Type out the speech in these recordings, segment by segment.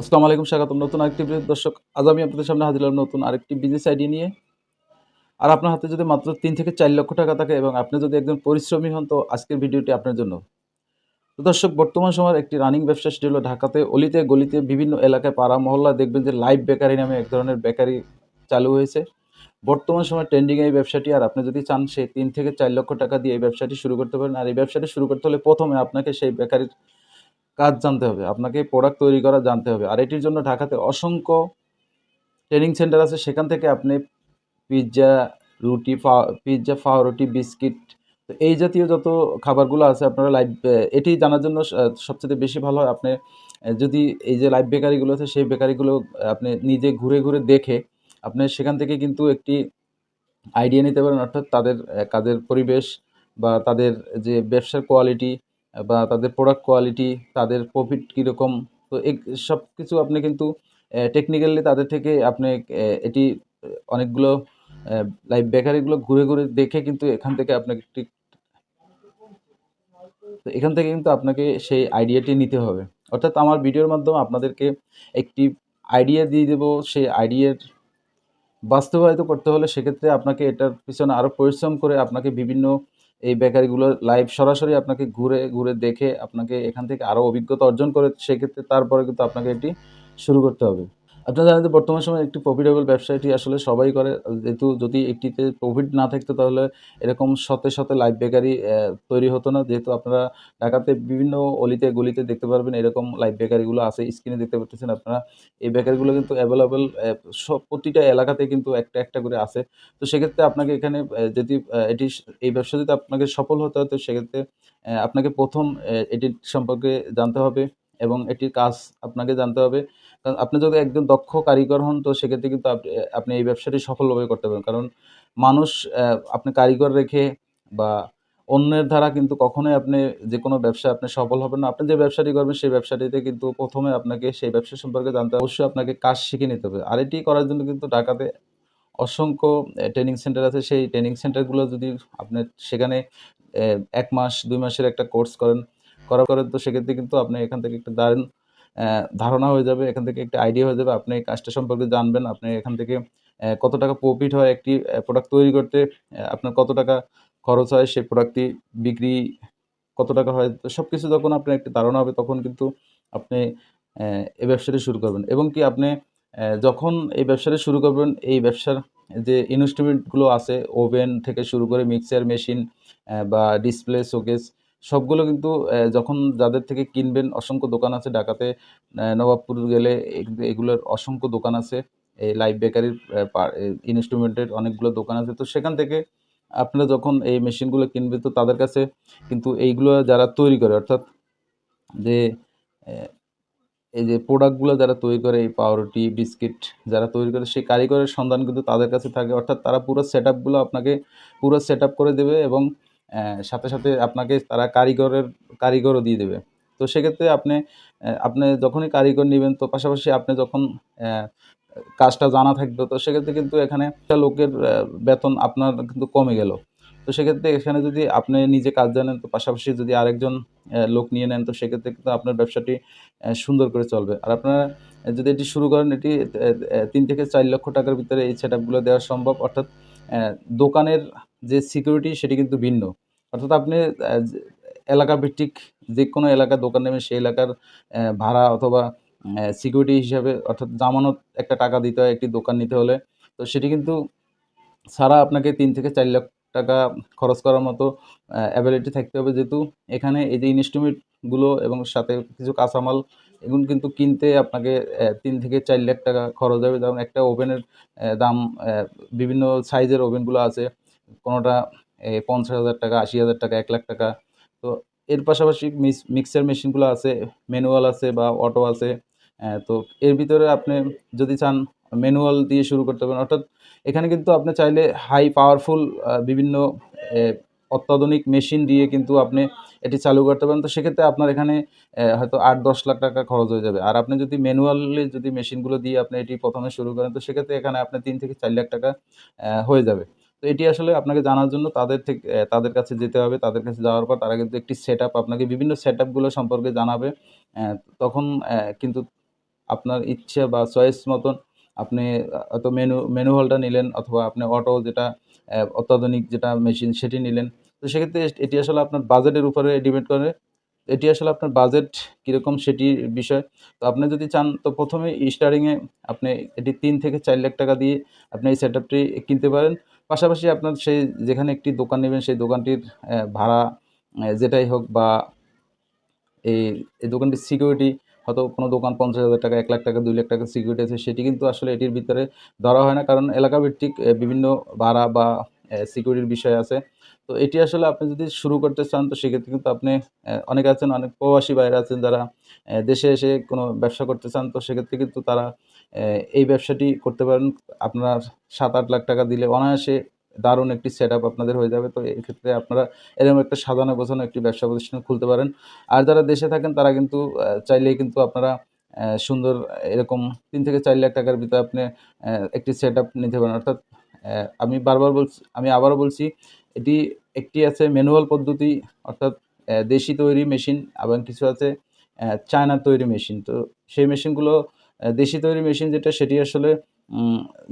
আসসালামু আলাইকুম, স্বাগতম নতুন আরেকটি দর্শক, আজ আমি আপনাদের সামনে হাজির হলাম নতুন আরেকটি বিজনেস আইডিয়া নিয়ে। আর আপনার হাতে যদি মাত্র তিন থেকে চার লক্ষ টাকা থাকে এবং আপনি যদি একজন পরিশ্রমী হন, তো আজকের ভিডিওটি আপনার জন্য। তো দর্শক, বর্তমান সময়ের একটি রানিং ব্যবসা, সেটি হলো ঢাকাতে, অলিতে, গলিতে বিভিন্ন এলাকায় পাড়া মহল্লা দেখবেন যে লাইভ বেকারি নামে এক ধরনের বেকারি চালু হয়েছে। বর্তমান সময় ট্রেন্ডিং এই ব্যবসাটি, আর আপনি যদি চান সেই তিন থেকে চার লক্ষ টাকা দিয়ে এই ব্যবসাটি শুরু করতে পারেন। আর এই ব্যবসাটি শুরু করতে হলে প্রথমে আপনাকে সেই বেকারির কাজ জানতে হবে, আপনাকে প্রোডাক্ট তৈরি করা জানতে হবে। আর এটির জন্য ঢাকাতে অসংখ্য ট্রেনিং সেন্টার আছে, সেখান থেকে আপনি পিৎজা রুটি পিৎজা ফাওরুটি বিস্কিট, তো এই জাতীয় যত খাবারগুলো আছে আপনারা লাইভ এটি জানার জন্য সবচেয়ে বেশি ভালো হয় আপনি যদি এই যে লাইভ বেকারিগুলো আছে, সেই বেকারিগুলো আপনি নিজে ঘুরে ঘুরে দেখে আপনি সেখান থেকে কিন্তু একটি আইডিয়া নিতে পারেন, অর্থাৎ তাদের কাজের পরিবেশ বা তাদের যে ব্যবসার কোয়ালিটি বা তাদের প্রোডাক্ট কোয়ালিটি তাদের প্রফিট কীরকম? তো এই সব কিছু আপনি কিন্তু টেকনিক্যালি তাদের থেকে আপনি এটি অনেকগুলো লাইভ বেকারিগুলো ঘুরে ঘুরে দেখে কিন্তু এখান থেকে আপনাকে একটি তো এখান থেকে কিন্তু আপনাকে সেই আইডিয়াটি নিতে হবে। অর্থাৎ আমার ভিডিওর মাধ্যমে আপনাদেরকে একটি আইডিয়া দিয়ে দেবো, সেই আইডিয়ার বাস্তবায়িত করতে হলে সেক্ষেত্রে আপনাকে এটার পিছনে আরও পরিশ্রম করে আপনাকে বিভিন্ন এই বেকারিগুলো লাইভ সরাসরি আপনাকে ঘুরে ঘুরে দেখে আপনাকে এখান থেকে আরও অভিজ্ঞতা অর্জন করে, সেক্ষেত্রে তারপরে কিন্তু আপনাকে এটি শুরু করতে হবে। আপনারা জানেন যে বর্তমান সময়ে একটি প্রফিটেবল ব্যবসা এটি আসলে সবাই করে। যেহেতু যদি একটিতে প্রফিট না থাকতো তাহলে এরকম শতে শতে লাইভ বেকারি তৈরি হতো না। যেহেতু আপনারা ঢাকাতে বিভিন্ন অলিতে গলিতে দেখতে পারবেন এরকম লাইভ বেকারিগুলো আছে স্ক্রিনে দেখতে পাচ্ছেন আপনারা। এই বেকারিগুলো কিন্তু অ্যাভেলেবেল সব প্রতিটা এলাকাতে কিন্তু একটা একটা করে আছে। তো সেক্ষেত্রে আপনাকে এখানে যদি এটি এই ব্যবসা যদি আপনাকে সফল হতে হয়, তো সেক্ষেত্রে আপনাকে প্রথম এটির সম্পর্কে জানতে হবে এবং এটির কাজ আপনাকে জানতে হবে। কারণ আপনি যদি একজন দক্ষ কারিগর হন, তো সেক্ষেত্রে কিন্তু আপনি এই ব্যবসাটি সফলভাবে করতে পারেন কারণ মানুষ আপনি কারিগর রেখে বা অন্যের দ্বারা কিন্তু কখনোই আপনি যে কোনো ব্যবসা আপনি সফল হবেন না। আপনি যে ব্যবসাটি করবেন, সেই ব্যবসাটিতে কিন্তু প্রথমে আপনাকে সেই ব্যবসা সম্পর্কে জানতে অবশ্যই আপনাকে কাজ শিখে নিতে হবে। আর এটি করার জন্য কিন্তু ঢাকাতে অসংখ্য ট্রেনিং সেন্টার আছে। সেই ট্রেনিং সেন্টারগুলো যদি আপনি সেখানে এক মাস, দুই মাসের একটা কোর্স করেন করা করেন তো সেক্ষেত্রে কিন্তু আপনি এখান থেকে একটা দারুণ ধারণা হয়ে যাবে, এখান থেকে একটা আইডিয়া হয়ে যাবে, আপনি কাজটা সম্পর্কে জানবেন, আপনি এখান থেকে কত টাকা প্রফিট হয় একটি প্রোডাক্ট তৈরি করতে আপনার কত টাকা খরচ হয় সেই প্রোডাক্টটি বিক্রি, কত টাকা হয়, তো সব কিছু যখন আপনার একটি ধারণা হবে, তখন কিন্তু আপনি এই ব্যবসাটি শুরু করবেন। এবং কি আপনি যখন এই ব্যবসাটা শুরু করবেন, এই ব্যবসার যে ইনস্ট্রুমেন্টগুলো আছে ওভেন থেকে শুরু করে মিক্সার মেশিন বা ডিসপ্লে শোকেস সবগুলো কিন্তু যখন যাদের থেকে কিনবেন, অসংখ্য দোকান আছে ঢাকাতে নবাবপুর গেলে এগ- এগুলোর অসংখ্য দোকান আছে। এই লাইভ বেকারির ইনস্ট্রুমেন্টের অনেকগুলো দোকান আছে। তো সেখান থেকে আপনারা যখন এই মেশিনগুলো কিনবে, তো তাদের কাছে কিন্তু এইগুলো যারা তৈরি করে, অর্থাৎ যে এই যে প্রোডাক্টগুলো যারা তৈরি করে, এই পাউরুটি, বিস্কিট যারা তৈরি করে, সেই কারিগরের সন্ধান কিন্তু তাদের কাছে থাকে। অর্থাৎ তারা পুরো সেট আপগুলো আপনাকে পুরো সেট আপ করে দেবে এবং সাথে সাথে আপনাকে তারা কারিগরের, কারিগরও দিয়ে দেবে। তো সেক্ষেত্রে আপনি আপনি যখনই কারিগর নেবেন, তো পাশাপাশি আপনি যখন কাজটা জানা থাকবে, তো সেক্ষেত্রে কিন্তু এখানে একটা লোকের বেতন আপনার কিন্তু কমে গেল। তো সেক্ষেত্রে এখানে যদি আপনি নিজে কাজ জানেন, তো পাশাপাশি যদি আরেকজন লোক নিয়ে নেন, তো সেক্ষেত্রে কিন্তু আপনার ব্যবসাটি সুন্দর করে চলবে। আর আপনারা যদি এটি শুরু করেন, এটি তিন থেকে চার লক্ষ টাকার ভিতরে এই সেট দেওয়া সম্ভব। অর্থাৎ দোকানের যে সিকিউরিটি সেটি কিন্তু ভিন্ন। অর্থাৎ আপনি এলাকা ভিত্তিক যে কোনো এলাকার দোকান নেবেন, সেই এলাকার ভাড়া অথবা সিকিউরিটি হিসাবে অর্থাৎ জামানত একটা টাকা দিতে হয়, একটি দোকান নিতে হলে। তো সেটি কিন্তু ছাড়া আপনাকে তিন থেকে চার লাখ টাকা খরচ করার মতো অ্যাবিলিটি থাকতে হবে। যেহেতু এখানে এই যে ইনস্ট্রুমেন্টগুলো এবং সাথে কিছু কাঁচামাল, এগুলো কিন্তু কিনতে আপনাকে তিন থেকে চার লাখ টাকা খরচ হবে। যেমন একটা ওভেনের দাম বিভিন্ন সাইজের ওভেনগুলো আছে। কোনোটা পঞ্চাশ হাজার টাকা, আশি হাজার টাকা, এক লাখ টাকা। তো এর পাশাপাশি মিক্সার মেশিনগুলো আছে, ম্যানুয়াল আছে বা অটো আছে তো এর ভিতরে আপনি যদি চান ম্যানুয়াল দিয়ে শুরু করতে পারেন। অর্থাৎ এখানে কিন্তু আপনি চাইলে হাই পাওয়ারফুল বিভিন্ন অত্যাধুনিক মেশিন দিয়ে কিন্তু আপনি এটি চালু করতে পারেন। তো সেক্ষেত্রে আপনার এখানে হয়তো আট, দশ লাখ টাকা খরচ হয়ে যাবে। আর আপনি যদি ম্যানুয়ালি যদি মেশিনগুলো দিয়ে আপনি এটি প্রথমে শুরু করেন, তো সেক্ষেত্রে এখানে আপনার তিন থেকে চার লাখ টাকা হয়ে যাবে। তো এটি আসলে আপনাকে জানার জন্য তাদের থেকে তাদের কাছে যেতে হবে। তাদের কাছে যাওয়ার পর তারা কিন্তু একটি সেট আপনাকে বিভিন্ন সেট আপগুলো সম্পর্কে জানাবে। তখন কিন্তু আপনার ইচ্ছা বা চয়েস মতন আপনি হয়তো মেনু মেনু হলটা নিলেন অথবা আপনি অটো যেটা অত্যাধুনিক যেটা মেশিন সেটি নিলেন। তো সেক্ষেত্রে এটি আসলে আপনার বাজেটের উপরে ডিপেন্ড করে। এটি আসলে আপনার বাজেট কীরকম সেটির বিষয়। তো আপনি যদি চান, তো প্রথমে স্টার্টিংয়ে আপনি এটি তিন থেকে চার লাখ টাকা দিয়ে আপনি এই সেট কিনতে পারেন। পাশাপাশি আপনার সেই যেখানে একটি দোকান নেবেন, সেই দোকানটির ভাড়া যেটাই হোক বা এই এই দোকানটির সিকিউরিটি হয়তো কোনো দোকান পঞ্চাশ হাজার টাকা, এক লাখ টাকা, দুই লাখ টাকা সিকিউরিটি আছে, সেটি কিন্তু আসলে এটির ভিতরে ধরা হয় না। কারণ এলাকাভিত্তিক বিভিন্ন ভাড়া বা সিকিউরিটির বিষয় আছে। তো এটি আসলে আপনি যদি শুরু করতে চান, তো সেক্ষেত্রে কিন্তু আপনি অনেকে আছেন, অনেক প্রবাসী বাইরে আছেন যারা দেশে এসে কোনো ব্যবসা করতে চান, তো সেক্ষেত্রে কিন্তু তারা এই ব্যবসাটি করতে পারেন। আপনার সাত আট লাখ টাকা দিলে অনায়াসে দারুণ একটি সেট আপ আপনাদের হয়ে যাবে। তো এক্ষেত্রে আপনারা এরকম একটা সাজানো গোছানো একটি ব্যবসা প্রতিষ্ঠান খুলতে পারেন। আর যারা দেশে থাকেন, তারা কিন্তু চাইলেই কিন্তু আপনারা সুন্দর এরকম তিন থেকে চার লাখ টাকার ভিতরে আপনি একটি সেট নিতে পারেন। অর্থাৎ আমি বারবার বলছি আমি আবারও বলছি এটি একটি আছে ম্যানুয়াল পদ্ধতি অর্থাৎ দেশি তৈরি মেশিন এবং কিছু আছে আহ, চায়নার তৈরি মেশিন। তো সেই মেশিনগুলো দেশি তৈরি মেশিন যেটা সেটি আসলে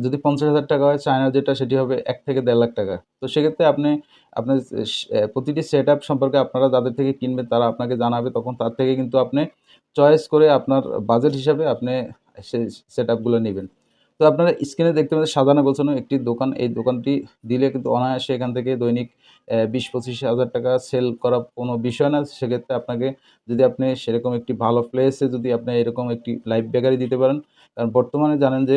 যদি পঞ্চাশ হাজার টাকা হয় চায়নার যেটা সেটি হবে এক থেকে দেড় লাখ টাকা। তো সেক্ষেত্রে আপনি আপনার প্রতিটি সেট আপ সম্পর্কে আপনারা যাদের থেকে কিনবেন তারা আপনাকে জানাবে তখন তার থেকে কিন্তু আপনি চয়েস করে আপনার বাজেট হিসাবে আপনি সেই সেট আপগুলো নেবেন। তো আপনারা স্ক্রিনে দেখতে পাচ্ছেন সাজানো গোছানো একটি দোকান। এই দোকানটি দিলে কিন্তু অনায়াসে এখান থেকে দৈনিক বিশ পঁচিশ হাজার টাকা সেল করা কোনো বিষয় না। সেক্ষেত্রে আপনাকে যদি আপনি সেরকম একটি ভালো প্লেসে যদি আপনি এরকম একটি লাইভ বেকারি দিতে পারেন, কারণ বর্তমানে জানেন যে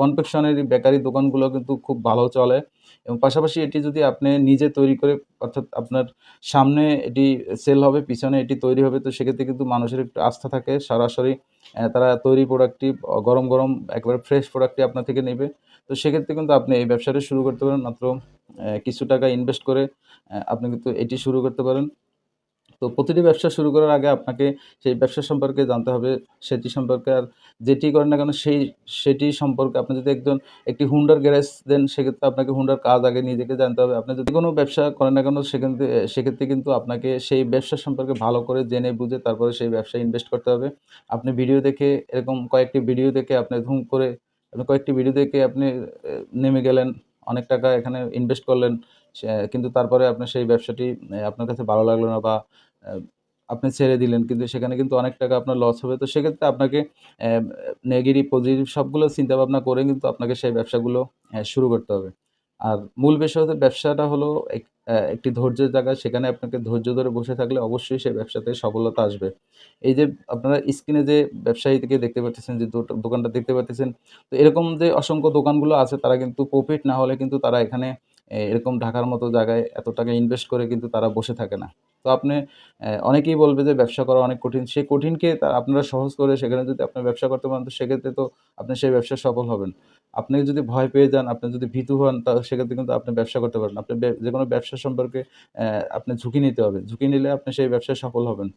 কনফেকশনারি বেকারি দোকানগুলো কিন্তু খুব ভালো চলে এবং পাশাপাশি এটি যদি আপনি নিজে তৈরি করে, অর্থাৎ আপনার সামনে এটি সেল হবে, পিছনে এটি তৈরি হবে, তো সেক্ষেত্রে কিন্তু মানুষের একটু আস্থা থাকে। সরাসরি তারা তৈরি প্রোডাক্টটি গরম গরম একেবারে ফ্রেশ প্রোডাক্টটি আপনার থেকে নেবে। তো সেক্ষেত্রে কিন্তু আপনি এই ব্যবসাটা শুরু করতে পারেন। মাত্র কিছু টাকা ইনভেস্ট করে আপনি কিন্তু এটি শুরু করতে পারেন। তো প্রতিটি ব্যবসা শুরু করার আগে আপনাকে সেই ব্যবসা সম্পর্কে জানতে হবে। সেটি সম্পর্কে আর যেটি করেন না কেন, সেই, সেটি সম্পর্কে আপনি যদি একজন, একটি হুন্ডার গ্যারেজ দেন, সেক্ষেত্রে আপনাকে হুন্ডার কাজ আগে নিজেকে জানতে হবে। আপনি যদি কোনো ব্যবসা করেন না কেন সেক্ষেত্রে সেক্ষেত্রে কিন্তু আপনাকে সেই ব্যবসা সম্পর্কে ভালো করে জেনে, বুঝে তারপরে সেই ব্যবসায় ইনভেস্ট করতে হবে। আপনি ভিডিও দেখে, এরকম কয়েকটি ভিডিও দেখে আপনি ধুম করে কয়েকটি ভিডিও দেখে আপনি নেমে গেলেন, অনেক টাকা এখানে ইনভেস্ট করলেন কিন্তু তারপরে আপনার সেই ব্যবসাটি আপনার কাছে ভালো লাগল না বা আপনি ছেড়ে দিলেন, কিন্তু সেখানে কিন্তু অনেক টাকা আপনার লস হবে। তো সেক্ষেত্রে আপনাকে নেগেটিভ পজিটিভ সবগুলো চিন্তা ভাবনা করে কিন্তু আপনাকে সেই ব্যবসাগুলো শুরু করতে হবে। আর মূল বিষয় হচ্ছে ব্যবসাটা হলো এক- একটি ধৈর্যের জায়গা। সেখানে আপনাকে ধৈর্য ধরে বসে থাকলে অবশ্যই সেই ব্যবসাতে সফলতা আসবে। এই যে আপনারা স্ক্রিনে যে ব্যবসায়ীকে দেখতে পাচ্ছেন, যে দোকানটা দেখতে পাচ্ছেন, তো এরকম যে অসংখ্য দোকানগুলো আছে, তারা কিন্তু প্রফিট না হলে কিন্তু তারা এখানে এরকম ঢাকার মতো জায়গায় এত টাকা ইনভেস্ট করে কিন্তু তারা বসে থাকে না। তো আপনি অনেকেই বলবে যে ব্যবসা করা অনেক কঠিন। সেই কঠিনকে আপনারা সহজ করে সেখানে যদি আপনি ব্যবসা করতে পারেন, তো সেক্ষেত্রে তো আপনি সেই ব্যবসা সফল হবেন। আপনি যদি ভয় পেয়ে যান, আপনি যদি ভীতু হন, তা সেক্ষেত্রে কিন্তু আপনি ব্যবসা করতে পারেন আপনি যে কোনো ব্যবসা সম্পর্কে আপনি ঝুঁকি নিতে হবে। ঝুঁকি নিলে আপনি সেই ব্যবসায় সফল হবেন।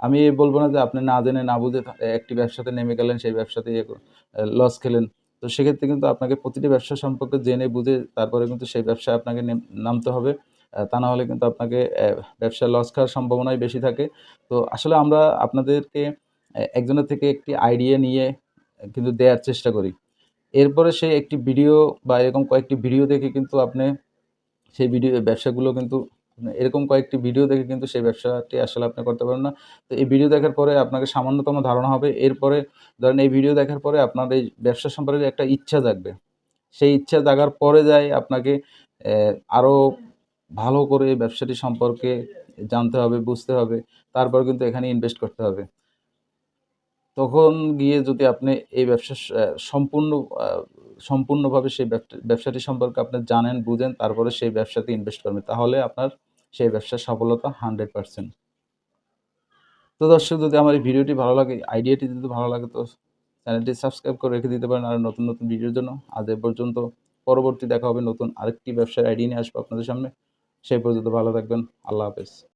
আমি বলব না যে আপনি না জেনে, না বুঝে একটি ব্যবসাতে নেমে গেলেন, সেই ব্যবসাতে লস খেলেন। তো সেক্ষেত্রে কিন্তু আপনাকে প্রতিটি ব্যবসা সম্পর্কে জেনে, বুঝে তারপরে কিন্তু সেই ব্যবসায় আপনাকে নামতে হবে। তা না হলে কিন্তু আপনাকে ব্যবসায় লস খাওয়ার সম্ভাবনাই বেশি থাকে। তো আসলে আমরা আপনাদেরকে একজনের থেকে একটি আইডিয়া নিয়ে কিন্তু দেওয়ার চেষ্টা করি। এরপরে সে একটি ভিডিও বা এরকম কয়েকটি ভিডিও দেখে কিন্তু আপনি সেই ভিডিও ব্যবসাগুলো কিন্তু এরকম কয়েকটি ভিডিও দেখে কিন্তু সেই ব্যবসাটি আসলে আপনি করতে পারেন না। তো এই ভিডিও দেখার পরে আপনাকে সামান্যতম ধারণা হবে। এরপরে ধরেন এই ভিডিও দেখার পরে আপনার এই ব্যবসা সম্পর্কে একটা ইচ্ছা জাগবে। সেই ইচ্ছা জাগার পরে যায় আপনাকে আহ, আরও ভালো করে ব্যবসাটি সম্পর্কে জানতে হবে, বুঝতে হবে, তারপর কিন্তু এখানে ইনভেস্ট করতে হবে। তখন গিয়ে যদি আপনি এই ব্যবসা সম্পূর্ণ সম্পূর্ণভাবে সেই ব্যবসা- ব্যবসাটি সম্পর্কে আপনি জানেন, বুঝেন, তারপরে সেই ব্যবসাতে ইনভেস্ট করবেন, তাহলে আপনার সেই ব্যবসার সফলতা হান্ড্রেড পার্সেন্ট তো দর্শক, যদি আমার এই ভিডিওটি ভালো লাগে আইডিয়াটি যদি ভালো লাগে, তো চ্যানেলটি সাবস্ক্রাইব করে রেখে দিতে পারেন, আর নতুন নতুন ভিডিওর জন্য। আজ এ পর্যন্ত পরবর্তী দেখা হবে নতুন আরেকটি ব্যবসার আইডিয়া নিয়ে আসব আপনাদের সামনে। সেই পর্যন্ত ভালো থাকবেন। আল্লাহ হাফেজ।